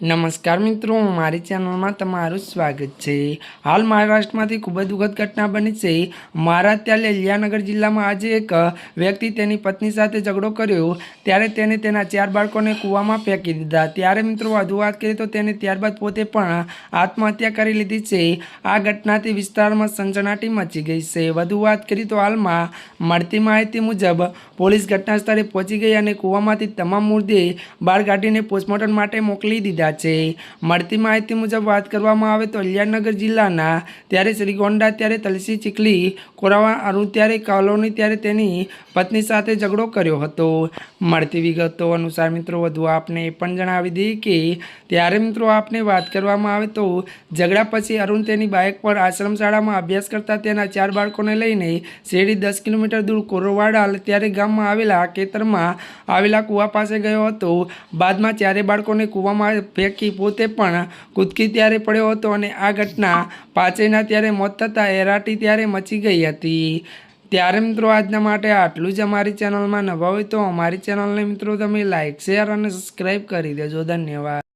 નમસ્કાર મિત્રો, મારી ચેનલમાં તમારું સ્વાગત છે. હાલ મહારાષ્ટ્રમાંથી ખૂબ જ દુઃખદ ઘટના બની છે. મારા ત્યારે લેલિયાનગર જિલ્લામાં આજે એક વ્યક્તિ તેની પત્ની સાથે ઝઘડો કર્યો. ત્યારે તેને તેના ચાર બાળકોને કૂવામાં ફેંકી દીધા. ત્યારે મિત્રો, વધુ વાત કરીએ તો તેને ત્યારબાદ પોતે પણ આત્મહત્યા કરી લીધી છે. આ ઘટનાથી વિસ્તારમાં સનસનાટી મચી ગઈ છે. વધુ વાત કરીએ તો હાલમાં મળતી માહિતી મુજબ પોલીસ ઘટના સ્થળે પહોંચી ગઈ અને કૂવામાંથી તમામ મૃતદેહ બહાર કાઢીને પોસ્ટમોર્ટમ માટે મોકલી દીધા. છે. મળતી માહિતી મુજબ વાત કરવામાં આવે તો અલિયાનગર જિલ્લાના ત્યારે શ્રીગોંડા, ત્યારે તલસી ચીખલી, કોરાવા અરુણ ત્યારે કોલોની ત્યારે તેની પત્ની સાથે ઝઘડો કર્યો હતો. મળતી વિગતો અનુસાર મિત્રો, વધુ આપને એ પણ જણાવી દઈએ કે ત્યારે મિત્રો આપને વાત કરવામાં આવે તો ઝઘડા પછી અરુણ તેની બાઇક પર આશ્રમ શાળામાં અભ્યાસ કરતા તેના ચાર બાળકોને લઈને શેરડી દસ કિલોમીટર દૂર કોરોવાડા ત્યારે ગામમાં આવેલા ખેતરમાં આવેલા કૂવા પાસે ગયો હતો. બાદમાં ચારે બાળકોને કૂવામાં ફેંકી પોતે પણ કૂદકી ત્યારે પડ્યો હતો અને આ ઘટના પાંચેયના ત્યારે મોત થતાં એરાટી ત્યારે મચી ગઈ હતી. ત્યારે મિત્રો આજના માટે આટલું જ અમારી ચેનલમાં નવા હોય તો અમારી ચેનલને મિત્રો તમે લાઇક શેર અને સબસ્ક્રાઈબ કરી દેજો. ધન્યવાદ.